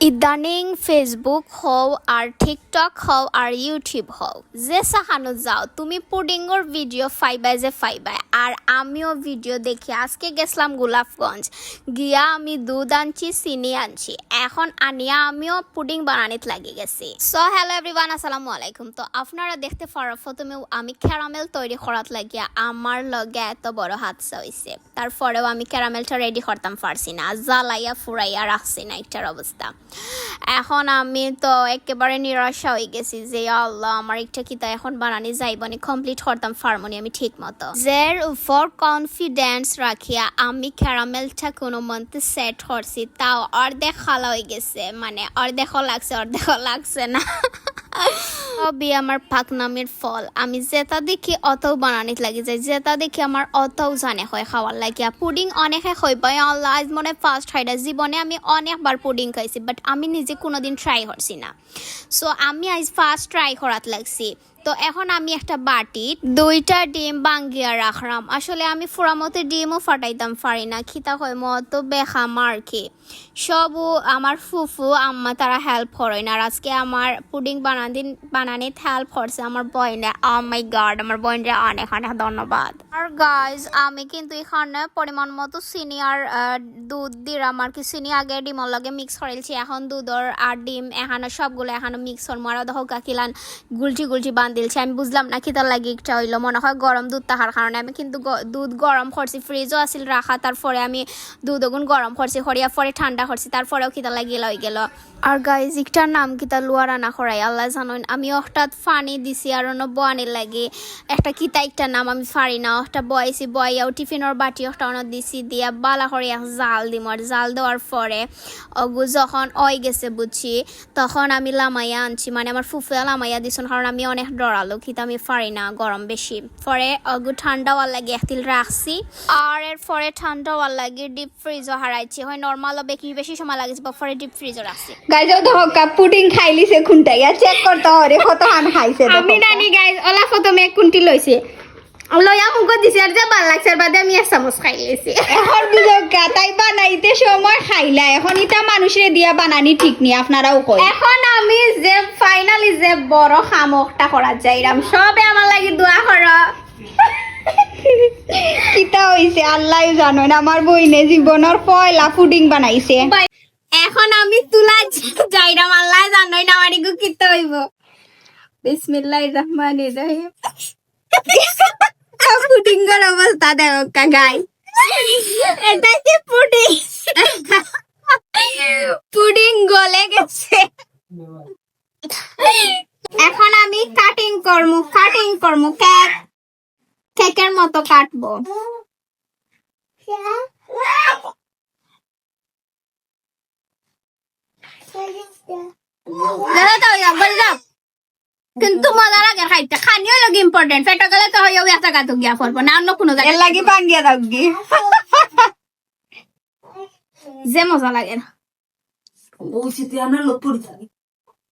ইদানিং ফেসবুক হও আর টিকটক হও আর ইউটিউব হও। যে সাহানো যাও, তুমি পুডিংয়ের ভিডিও ফাইবাই যে ফাইবাই আর আমিও ভিডিও দেখি। আজকে গেছিলাম গোলাপগঞ্জ। গিয়া আমি দুধ আনছি, চিনি আনছি। এখন আনিয়া আমিও পুডিং বানানিত লাগি গেছি। সো হ্যালো এভরিওয়ান আসসালামু আলাইকুম। তো আপনারা দেখতে পারার প্রথমে আমি ক্যারামেল তৈরি করাত লাগিয়া আমার লগে এত বড় হাতসা হয়েছে তারপরেও আমি ক্যারামেলটা রেডি করতাম, পারছি না। জ্বালাইয়া ফুরাইয়া রাখছি না একটার অবস্থা। এখন আমি তো একেবারে নিরাশা হয়ে গেছি যে আল্লাহ, আমার একটা কিতা এখন বানানি যাইব যাইবনি কমপ্লিট করতাম ফার্মনি আমি ঠিক মতো যের উপর কনফিডেন্স রাখিয়া আমি ক্যারামেলটা কোনো মতে সেট করছি, তাও অর্ধেক খালা হয়ে গেছে। মানে অর্ধেক লাগছে অর্ধেক লাগছে না। সবই আমার পাকনামের ফল। আমি যেটা দেখি অতও বানানিত লাগি যায়। যেটা দেখি আমার অতও জানে হয় খাওয়ার লাগিয়া পুডিং অনেকে পাই আল্লাহ, আজ মনে ফার্স্ট হাইডা জীবনে আমি অনেকবার পুডিং খাইছি বাট আমি নিজে কোনোদিন ট্রাই করছি না। সো আমি আজ ফার্স্ট ট্রাই করাত লাগছি। তো এখন আমি একটা বাটিত দুইটা ডিম বাঙ্গিয়া রাখলাম। আসলে আমি ফুরামতে ডিমও ফাটাইতাম, পারি না। খিতা হয় মতো বেখাম আর কি। সবও আমার ফুফু, আম্মা তারা হেল্প করে না। আজকে আমার পুডিং বানাদিন বানানিত হেল্প করছে আমার বয়নে মাই গড আমার বয়নরে অনেক অনেক ধন্যবাদ। আর গাইজ আমি কিন্তু এখানে পরিমাণ মতো চিনি আর দুধ দিলাম আর কি। চিনি আগে ডিমর লগে মিক্স করেছি, এখন দুধর আর ডিম, এখানে সবগুলো এখানে মিক্স হল মারা দহ কাকিলান গুলটি গুলটি বান্ধিলছে। আমি বুঝলাম না কি তার লাগে একটা হইল। মনে হয় গরম দুধ তাহার কারণে আমি কিন্তু দুধ গরম করছি। ফ্রিজও আছিল রাখা, তারপরে আমি দুধ ওগুন গরম করছি করিয়া পরে ঠান্ডা করছি, তারপরেও কিতা লাগিয়ে লই গেল। আর গাইজ একটার নাম কিতা লুয়া রান্না করাই, আল্লাহ জানুন আমি হঠাৎ ফানি দিছি আর অন্য বয়ানির লাগে। একটা কিতা একটা নাম আমি পারি না। একটা বয়াইছি বয়াও টিফিনের বাটি একটা অন্য দিছি, দিয়া বালা করে জাল দিম আর জাল দেওয়ার পরে অগু যখন অয় গেছে বুঝছি, তখন আমি লামাইয়া আনছি। মানে আমার ফুফুয়া লামাইয়া দিছুন, কারণ আমি অনেক ডরালো, কিন্তু আমি পারি না গরম বেশি। পরে অগু ঠান্ডা হওয়ার লাগে একদিন রাখছি, আর এর পরে ঠান্ডা হওয়ার লাগে ডিপ ফ্রিজও হারাইছি। হয় নর্মালও বেশি বেশি সময় লাগেছে, পরে ডিপ ফ্রিজও রাখছি। গাইজ দেখো পুডিং খাইলিছে খুনটাইয়া চেক করতে হরে কত খাইছে আমি গাইজ ওলা কুন্টি লইছে লইয়া মুখ দিছে? আর যে ভালো লাগছে আর বাদে আমি এক চামচ খাই লেছি। এখন তাই বানাইতে সময় খাইলা এখন ইটা মানুষের দিয়া বানানি ঠিক নি আপনারাও কই এখন আমি যে ফাইনালি যে বড় খামকটা করা যাইরাম সবে আমার লাগি দোয়া করো কিতা হইছে আল্লাহ জানো না আমার বইনে জীবনের পয়লা পুডিং বানাইছে। এখন আমি তুলা যাইরাম আল্লাহ জানোই না আমার কিতে হইব। রহিম। অবস্থা দেখো কাগাই এটা কি পুডিং? পুডিং গলে গেছে। এখন আমি কাটিং করমু কাটিং করমু। কেক, কেকের মতো কাটবো। দাদা তো ইয়া বললাম কিন্তু মজা লাগে খাইতে। খানিও লাগে ইম্পর্টেন্ট পেটো গেলে তো হইও একটা গাতো গিয়া করব না অন্য কোনো জায়গায় লাগি বাঙ্গিয়া দাগি যে মজা লাগে না। বলছি তুই আমরা লোক পড়ে